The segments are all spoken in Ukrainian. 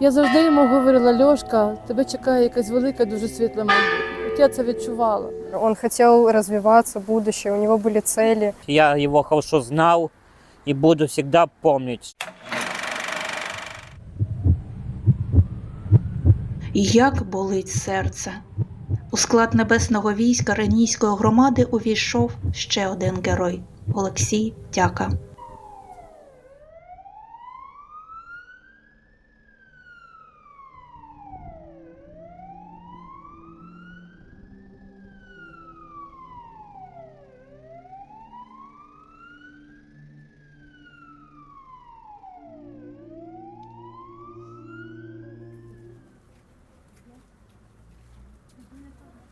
Я завжди йому говорила, Льошка, тебе чекає якась велика, дуже світла майбутнє. От я це відчувала. Он хотел развиваться, будущее, у него были цели. Я его хорошо знал и буду всегда помнить. Як болить серце. У склад небесного війська Ренійської громади увійшов ще один герой Олексій Тяка.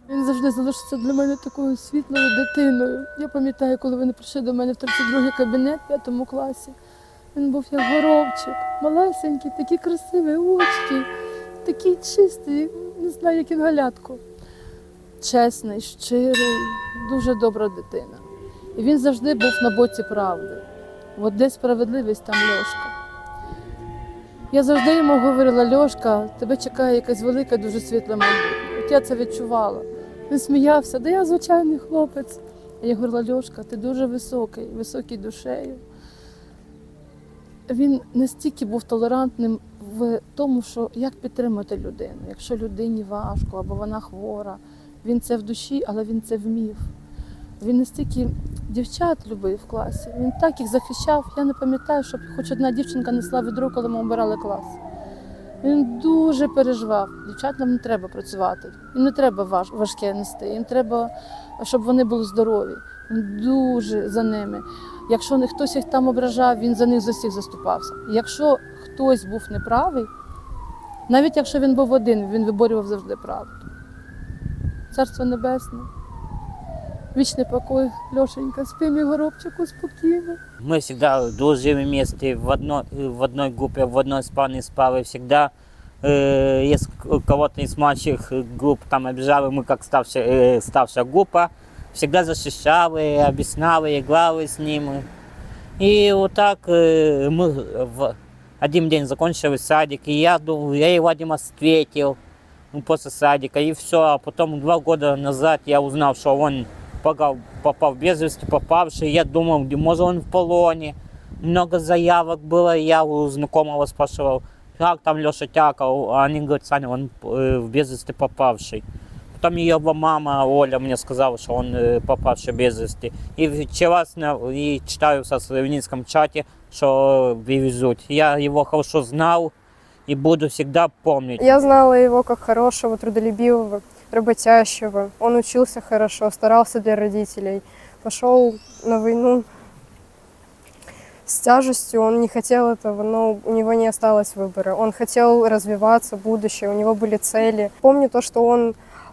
Він завжди залишиться для мене такою світлою дитиною. Я пам'ятаю, коли вони прийшли до мене в 32-й кабінет в 5 класі. Він був як горобчик, малесенький, такі красиві очки, такий чистий, не знаю, як інгалятко. Чесний, щирий, дуже добра дитина. І він завжди був на боці правди. От де справедливість, там Льошка. Я завжди йому говорила, Льошка, тебе чекає якась велика, дуже світла майбутнє. От я це відчувала. Він сміявся, да я звичайний хлопець. Я говорила, Льошка, ти дуже високий, високий душею. Він настільки був толерантним в тому, що як підтримати людину, якщо людині важко або вона хвора. Він це в душі, але він це вмів. Він настільки дівчат любив в класі. Він так їх захищав. Я не пам'ятаю, щоб хоч одна дівчинка несла відро, коли ми обирали клас. Він дуже переживав. Дівчатам не треба працювати. Їм не треба важ, важке нести. Їм треба, щоб вони були здорові. Він дуже за ними. Якщо не хтось їх там ображав, він за них за всіх заступався. Якщо хтось був неправий, навіть якщо він був один, він виборював завжди правду. Царство Небесне, вічний покой, Льошенька, спи, мій горобчику, спокійно. Мы всегда дружили вместе в одной, в одной группе, в одной спальне спали всегда. Э, если кого-то из младших групп там обижали, мы как старшая, э, старшая группа всегда защищали, объясняли, играли с ним. И вот так э, мы в один день закончили садик, и я, думал, я и Вадима встретил ну, после садика, и все. А потом два года назад я узнал, что он попал, попал без вести, попавший. Я думал, где, может он в полоне. Много заявок было, я у знакомого спрашивал, как там Леша Тяков, а они говорят, Саня, он э, в без вести попавший. Потом ее мама Оля мне сказала, что он э, попавший без вести. И вчера и читаю в Сравнинском чате, что вывезут. Я его хорошо знал и буду всегда помнить. Я знала его как хорошего, трудолюбивого, работящего. Он учился хорошо, старался для родителей. Пошел на войну с тяжестью, он не хотел этого, но у него не осталось выбора. Он хотел развиваться, будущее, у него были цели. Помню то, что он, э,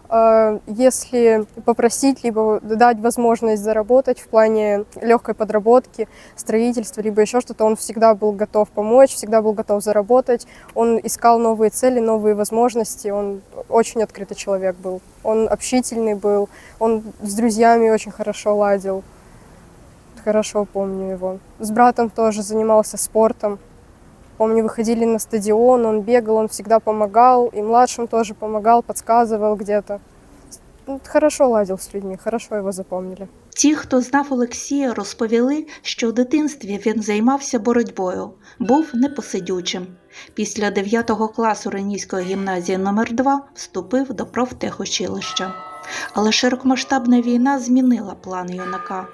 если попросить, либо дать возможность заработать в плане легкой подработки, строительства, либо еще что-то, он всегда был готов помочь, всегда был готов заработать. Он искал новые цели, новые возможности. Он очень открытый человек был. Он общительный был, он с друзьями очень хорошо ладил. Хорошо помню его. С братом тоже занимался спортом. Помню, выходили на стадион, он бегал, он всегда помогал. И младшим тоже помогал, подсказывал где-то. Ну, Хорошо ладил с людьми, хорошо его запомнили. Ті, хто знав Олексія, розповіли, що в дитинстві він займався боротьбою, був непосидючим. Після 9 класу Ренійської гімназії номер 2 вступив до профтехучилища. Але широкомасштабна війна змінила план юнака.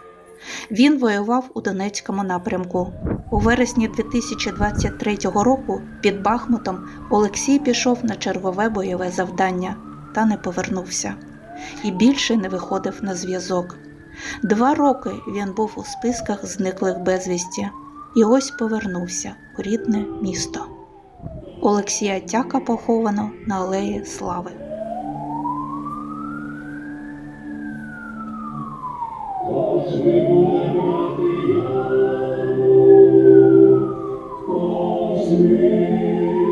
Він воював у Донецькому напрямку. У вересні 2023 року під Бахмутом Олексій пішов на чергове бойове завдання та не повернувся і більше не виходив на зв'язок. Два роки він був у списках зниклих безвісті і ось повернувся у рідне місто. Олексія Тяка поховано на Алеї Слави. Thank you. Amen.